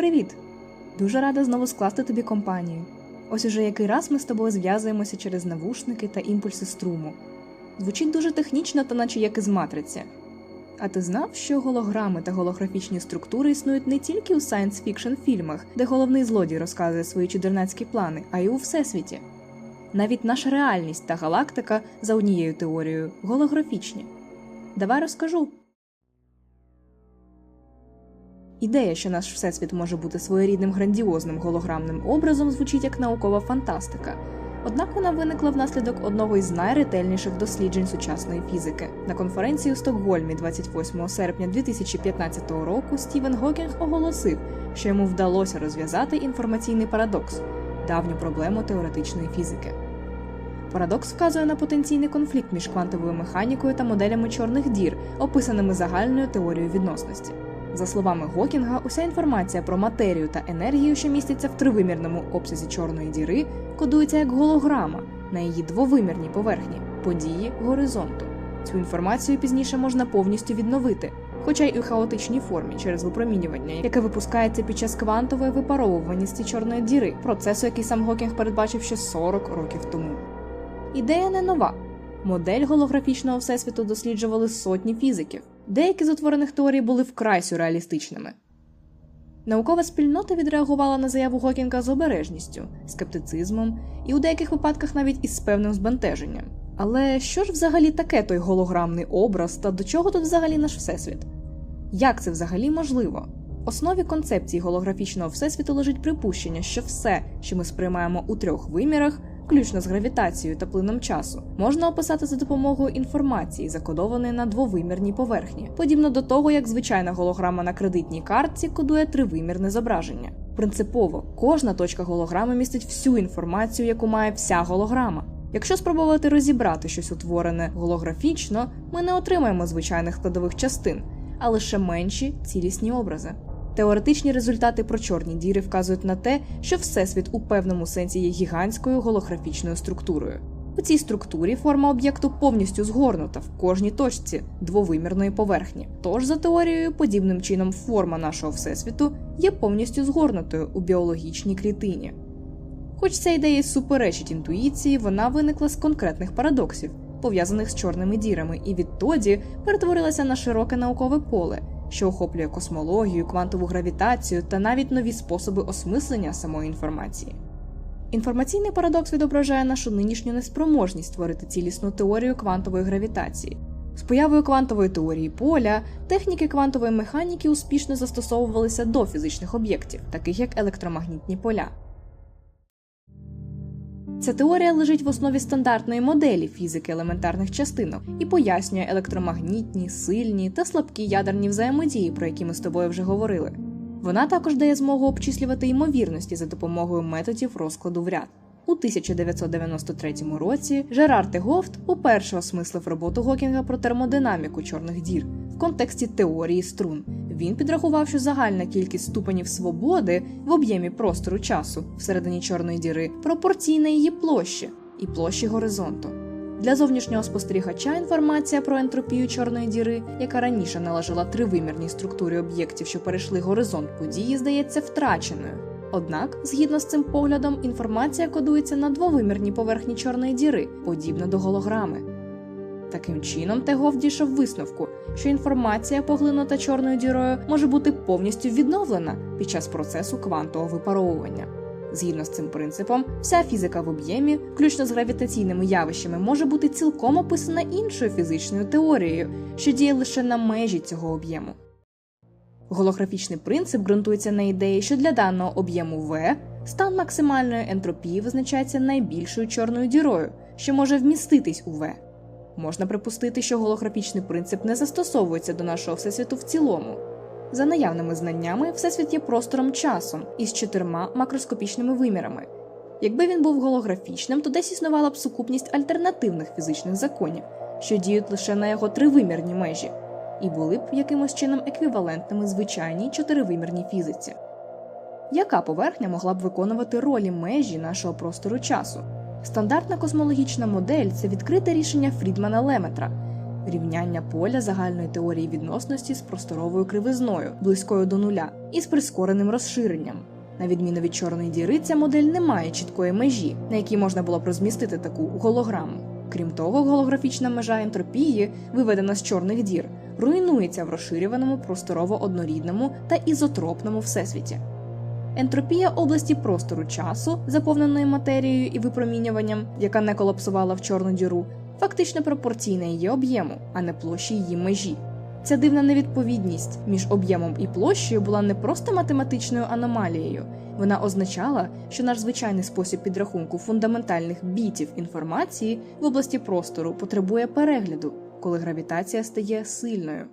Привіт! Дуже рада знову скласти тобі компанію. Ось уже який раз ми з тобою зв'язуємося через навушники та імпульси струму. Звучить дуже технічно, та наче як із матриці. А ти знав, що голограми та голографічні структури існують не тільки у сайенс фікшн фільмах, де головний злодій розказує свої чудернацькі плани, а й у всесвіті. Навіть наша реальність та галактика за однією теорією голографічні. Давай розкажу. Ідея, що наш всесвіт може бути своєрідним грандіозним голограмним образом, звучить як наукова фантастика. Однак вона виникла внаслідок одного із найретельніших досліджень сучасної фізики. На конференції у Стокгольмі 28 серпня 2015 року Стівен Гокінг оголосив, що йому вдалося розв'язати інформаційний парадокс давню проблему теоретичної фізики. Парадокс вказує на потенційний конфлікт між квантовою механікою та моделями чорних дір, описаними загальною теорією відносності. За словами Гокінга, уся інформація про матерію та енергію, що міститься в тривимірному обсязі чорної діри, кодується як голограма на її двовимірній поверхні події горизонту. Цю інформацію пізніше можна повністю відновити, хоча й у хаотичній формі через випромінювання, яке випускається під час квантової випаровуваності чорної діри, процесу, який сам Гокінг передбачив ще 40 років тому. Ідея не нова. Модель голографічного всесвіту досліджували сотні фізиків. Деякі з утворених теорій були вкрай сюрреалістичними. Наукова спільнота відреагувала на заяву Гокінга з обережністю, скептицизмом і у деяких випадках навіть із певним збентеженням. Але що ж взагалі таке той голограмний образ та до чого тут взагалі наш всесвіт? Як це взагалі можливо? В основі концепції голографічного всесвіту лежить припущення, що все, що ми сприймаємо у трьох вимірах, включно з гравітацією та плином часу, можна описати за допомогою інформації, закодованої на двовимірній поверхні, подібно до того, як звичайна голограма на кредитній картці кодує тривимірне зображення. Принципово, кожна точка голограми містить всю інформацію, яку має вся голограма. Якщо спробувати розібрати щось утворене голографічно, ми не отримаємо звичайних складових частин, а лише менші цілісні образи. Теоретичні результати про чорні діри вказують на те, що всесвіт у певному сенсі є гігантською голографічною структурою. У цій структурі форма об'єкту повністю згорнута в кожній точці двовимірної поверхні. Тож, за теорією, подібним чином форма нашого всесвіту є повністю згорнутою у біологічній клітині. Хоч ця ідея суперечить інтуїції, вона виникла з конкретних парадоксів, пов'язаних з чорними дірами, і відтоді перетворилася на широке наукове поле, що охоплює космологію, квантову гравітацію та навіть нові способи осмислення самої інформації. Інформаційний парадокс відображає нашу нинішню неспроможність створити цілісну теорію квантової гравітації. З появою квантової теорії поля техніки квантової механіки успішно застосовувалися до фізичних об'єктів, таких як електромагнітні поля. Ця теорія лежить в основі стандартної моделі фізики елементарних частинок і пояснює електромагнітні, сильні та слабкі ядерні взаємодії, про які ми з тобою вже говорили. Вона також дає змогу обчислювати ймовірності за допомогою методів розкладу в ряд. У 1993 році Жерар Тегофт уперше осмислив роботу Гокінга про термодинаміку чорних дір в контексті теорії струн. Він підрахував, що загальна кількість ступенів свободи в об'ємі простору часу всередині чорної діри пропорційна її площі і площі горизонту. Для зовнішнього спостерігача інформація про ентропію чорної діри, яка раніше належала тривимірній структурі об'єктів, що перейшли горизонт події, здається втраченою. Однак, згідно з цим поглядом, інформація кодується на двовимірній поверхні чорної діри, подібно до голограми. Таким чином, Тегов дійшов висновку, що інформація, поглинута чорною дірою, може бути повністю відновлена під час процесу квантового випаровування. Згідно з цим принципом, вся фізика в об'ємі, включно з гравітаційними явищами, може бути цілком описана іншою фізичною теорією, що діє лише на межі цього об'єму. Голографічний принцип ґрунтується на ідеї, що для даного об'єму В стан максимальної ентропії визначається найбільшою чорною дірою, що може вміститись у В. Можна припустити, що голографічний принцип не застосовується до нашого всесвіту в цілому. За наявними знаннями, всесвіт є простором часом із чотирма макроскопічними вимірами. Якби він був голографічним, то десь існувала б сукупність альтернативних фізичних законів, що діють лише на його тривимірні межі, і були б якимось чином еквівалентними звичайній чотиривимірній фізиці. Яка поверхня могла б виконувати ролі межі нашого простору часу? Стандартна космологічна модель це відкрите рішення Фрідмана Леметра. рівняння поля загальної теорії відносності з просторовою кривизною, близькою до нуля, і з прискореним розширенням. На відміну від чорної діри, ця модель не має чіткої межі, на якій можна було б розмістити таку голограму. Крім того, голографічна межа ентропії, виведена з чорних дір, руйнується в розширюваному просторово однорідному та ізотропному всесвіті. Ентропія області простору часу, заповненої матерією і випромінюванням, яка не колапсувала в чорну діру, фактично пропорційна її об'єму, а не площі її межі. Ця дивна невідповідність між об'ємом і площею була не просто математичною аномалією, вона означала, що наш звичайний спосіб підрахунку фундаментальних бітів інформації в області простору потребує перегляду, коли гравітація стає сильною.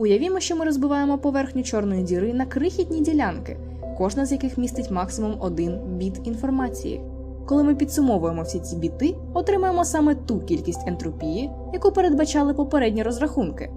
Уявімо, що ми розбиваємо поверхню чорної діри на крихітні ділянки, кожна з яких містить максимум один біт інформації. Коли ми підсумовуємо всі ці біти, отримаємо саме ту кількість ентропії, яку передбачали попередні розрахунки.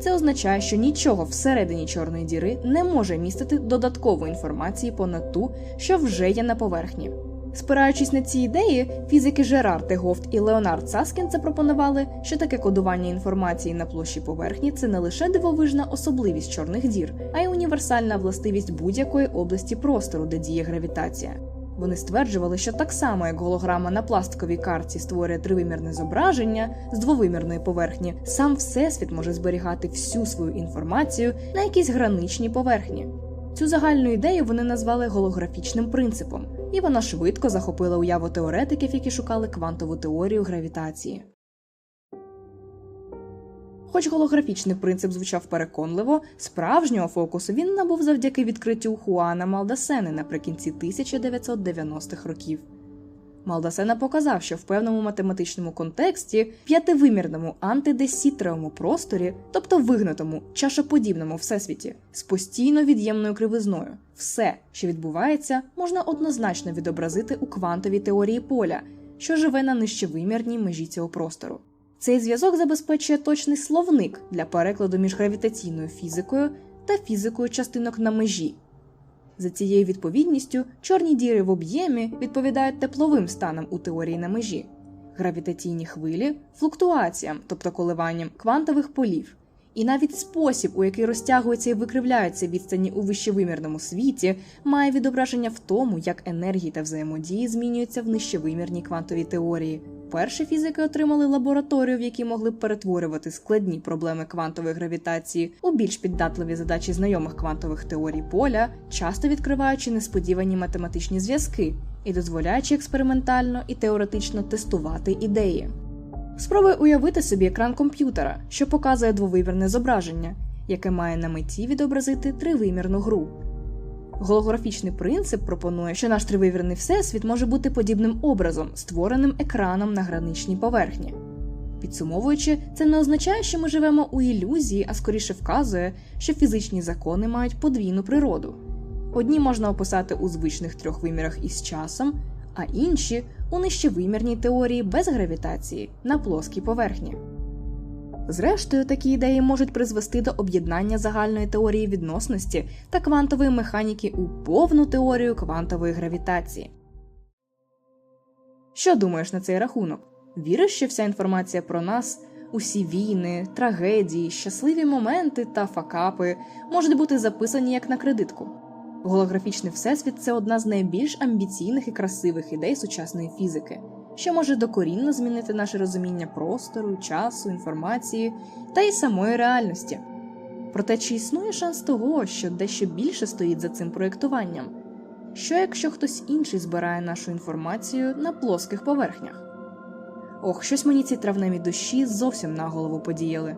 Це означає, що нічого всередині чорної діри не може містити додаткової інформації понад ту, що вже є на поверхні. Спираючись на ці ідеї, фізики Жерар Тегофт і Леонард Саскін запропонували, що таке кодування інформації на площі поверхні це не лише дивовижна особливість чорних дір, а й універсальна властивість будь-якої області простору, де діє гравітація. Вони стверджували, що так само як голограма на пластиковій карті створює тривимірне зображення з двовимірної поверхні, сам всесвіт може зберігати всю свою інформацію на якійсь граничній поверхні. Цю загальну ідею вони назвали голографічним принципом, і вона швидко захопила уяву теоретиків, які шукали квантову теорію гравітації. Хоч голографічний принцип звучав переконливо, справжнього фокусу він набув завдяки відкриттю Хуана Малдасени наприкінці 1990-х років. Малдасена показав, що в певному математичному контексті, п'ятивимірному антидесітровому просторі, тобто вигнутому чашоподібному всесвіті, з постійно від'ємною кривизною, все, що відбувається, можна однозначно відобразити у квантовій теорії поля, що живе на нижчевимірній межі цього простору. Цей зв'язок забезпечує точний словник для перекладу між гравітаційною фізикою та фізикою частинок на межі. За цією відповідністю, чорні діри в об'ємі відповідають тепловим станам у теорії на межі, гравітаційні хвилі флуктуаціям, тобто коливанням квантових полів, і навіть спосіб, у який розтягуються і викривляються відстані у вищевимірному світі, має відображення в тому, як енергії та взаємодії змінюються в нижчевимірній квантовій теорії. Перші фізики отримали лабораторію, в якій могли перетворювати складні проблеми квантової гравітації у більш піддатливі задачі знайомих квантових теорій поля, часто відкриваючи несподівані математичні зв'язки і дозволяючи експериментально і теоретично тестувати ідеї. Спробуй уявити собі екран комп'ютера, що показує двовимірне зображення, яке має на меті відобразити тривимірну гру. Голографічний принцип пропонує, що наш тривимірний всесвіт може бути подібним образом, створеним екраном на граничній поверхні. Підсумовуючи, це не означає, що ми живемо у ілюзії, а скоріше вказує, що фізичні закони мають подвійну природу. Одні можна описати у звичних трьох вимірах із часом, а інші у нижчевимірній теорії без гравітації на плоскій поверхні. Зрештою, такі ідеї можуть призвести до об'єднання загальної теорії відносності та квантової механіки у повну теорію квантової гравітації. Що думаєш на цей рахунок? Віриш, що вся інформація про нас, усі війни, трагедії, щасливі моменти та факапи можуть бути записані як на кредитку? Голографічний всесвіт це одна з найбільш амбіційних і красивих ідей сучасної фізики, що може докорінно змінити наше розуміння простору, часу, інформації та й самої реальності. Проте чи існує шанс того, що дещо більше стоїть за цим проєктуванням? Що якщо хтось інший збирає нашу інформацію на плоских поверхнях? Ох, щось мені ці травневі дощі зовсім на голову подіяли.